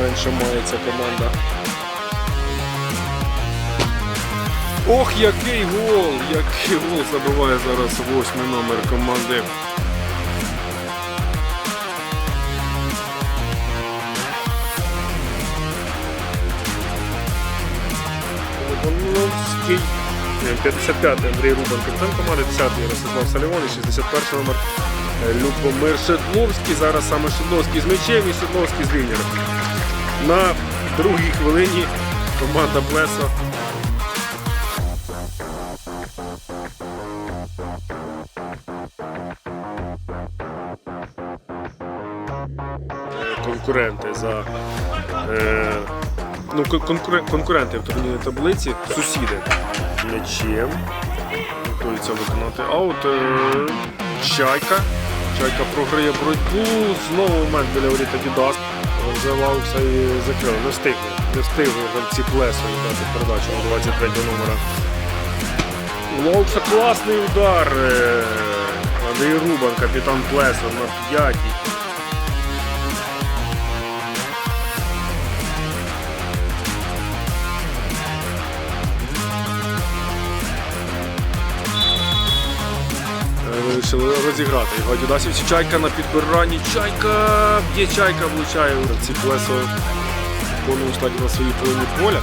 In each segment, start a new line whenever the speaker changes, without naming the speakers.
менше має ця команда. Ох, який гол! Який гол забиває зараз восьмий номер команди. Лобановський. 55-й Андрій Рубан, капітан команди, 10-й Ростислав Салівон, і 61-й номер е, Любомир Шедловський. Зараз саме Шедловський з м'ячем і Шедловський з лінером. На другій хвилині команда Плесо конкуренти за е, ну, конкуренти в турнірній таблиці, сусіди м'ячем. Готуються виконати аут. Е, Чайка. Чайка програє боротьбу. Знову момент біля воріт Адідас. Лаукса і закрив. Не встигли. Не встигли гравці плесу дати передачу на 23 номера. У Лаукса класний удар. Е, Андрій Рубан, капітан Плесу на п'ятій. Розіграти його Адідасівці. Чайка на підбиранні. Чайка! Б'є чайка, влучає. Ці плесо повному складі на своїй половині поля.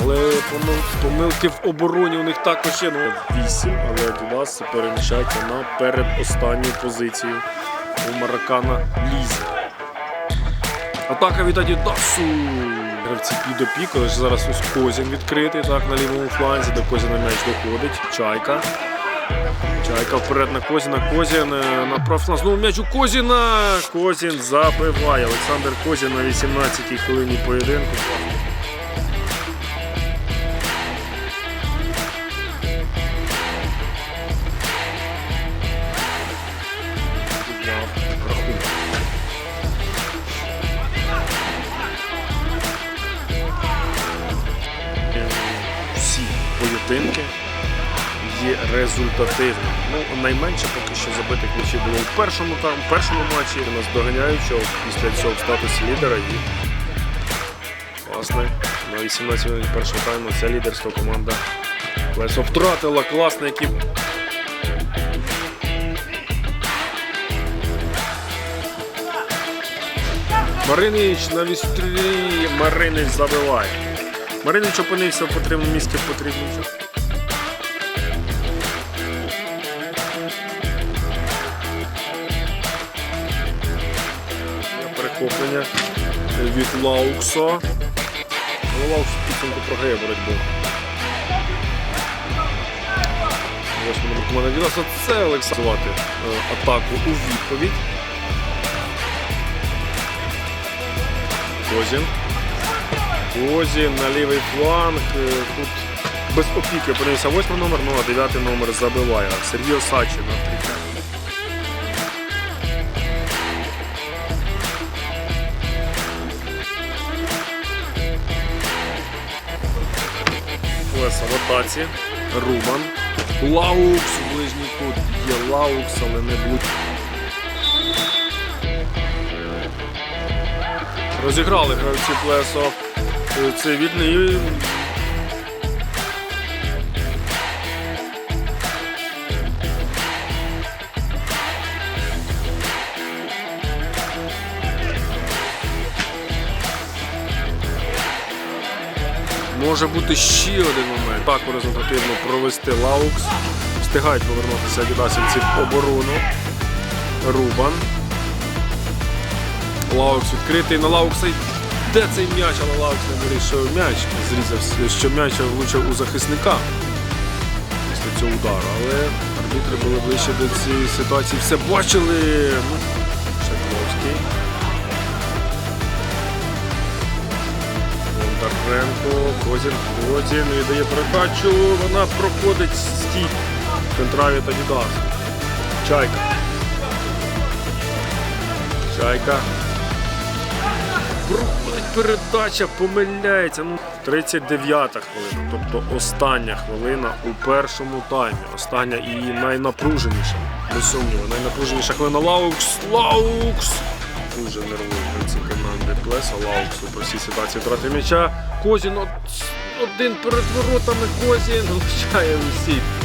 Але помилки в обороні у них також є. Ну, 8, але Адідас переміщається на передостанню позицію у Маракана Лізі. Атака від Адідасу. Гравці під опіку, зараз ось Козін відкритий так, на лівому фланзі, до Козіна м'яч доходить. Чайка. Чайка вперед на Козіна. Козін е, на. Знову м'яч у Козіна. Козін забиває. Олександр Козін на 18-й хвилині поєдинку. Всі поєдинки є результативним. Ну, найменше поки що забитих м'ячів було у першому там, у першому матчі. Нас доганяючого після цього в статусі лідера і власне на 18 хвилин першого тайму це лідерство команда Лесо втратила класний який. Маринич на вістрі. Маринич забиває. Маринич опинився в потрібному місці в потрібному часі. Від Лаукса. Але Лаукс підсумку програє боротьбу. Команди Дінаса. Це Олександр е, атаку у відповідь. Козін. Козін на лівий фланг. Е, Тут без опіки опинився восьмий номер, ну а дев'ятий номер забиває. Сергій Осачі 30. В. Руман. Лаукс в ближній. Є Лаукс, але не будь. Розіграли гравці Плесо. е, Може бути ще один момент. Так результативно провести Лаукс. Встигають повернутися Адідасівці в оборону. Рубан. Лаукс відкритий на Лаукса. Де цей м'яч? Але Лаукс не вирішив м'яч. Зрізався, що м'яч влучив у захисника після цього удару. Але арбітри були ближче до цієї ситуації. Все бачили. Ну. Бондаренко, Козін, Козін віддає передачу, вона проходить стій. Центраві та Дідас. Чайка. Чайка. Проходить передача, помиляється. Ну, 39-та хвилина, тобто остання хвилина у першому таймі. Остання і найнапруженіша. Без сумніву, найнапруженіша хвилина Лаукс. Лаукс! Дуже нервує. гравці команди Плеса, Лауксу по всій ситуації втрати м'яча. Козін один перед воротами Козін влучає у.